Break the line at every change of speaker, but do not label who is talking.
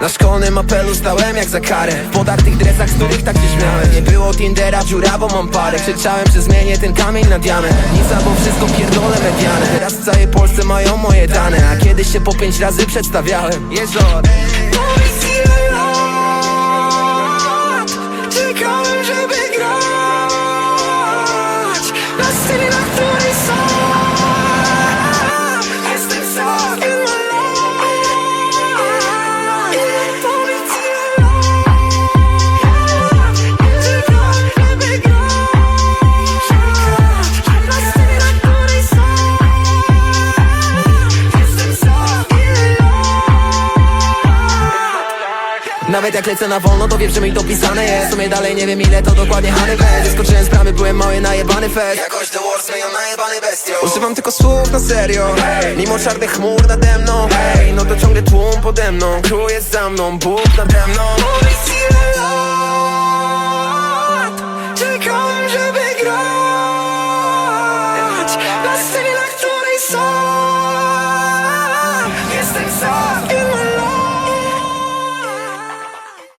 Na szkolnym apelu stałem jak za karę. W podartych dresach, z których tak się śmiałem Nie było Tindera, dziura, bo mam parę. Krzyczałem, że zmienię ten kamień na diament. Nic albo wszystko pierdolę mediane Teraz w całej Polsce mają moje dane. A kiedyś się po pięć razy przedstawiałem? Jeżdżo Nawet jak lecę na wolno, to wiem, że mi to pisane jest. W sumie dalej nie wiem ile to dokładnie Hany weź Skoczyłem z bramy, byłem mały najebany fest. Jakoś The Wars mają najebany bestio Używam tylko słów na serio. Mimo czarnych chmur nade mną. No to ciągle tłum pode mną. Crew jest za mną, Bóg nade mną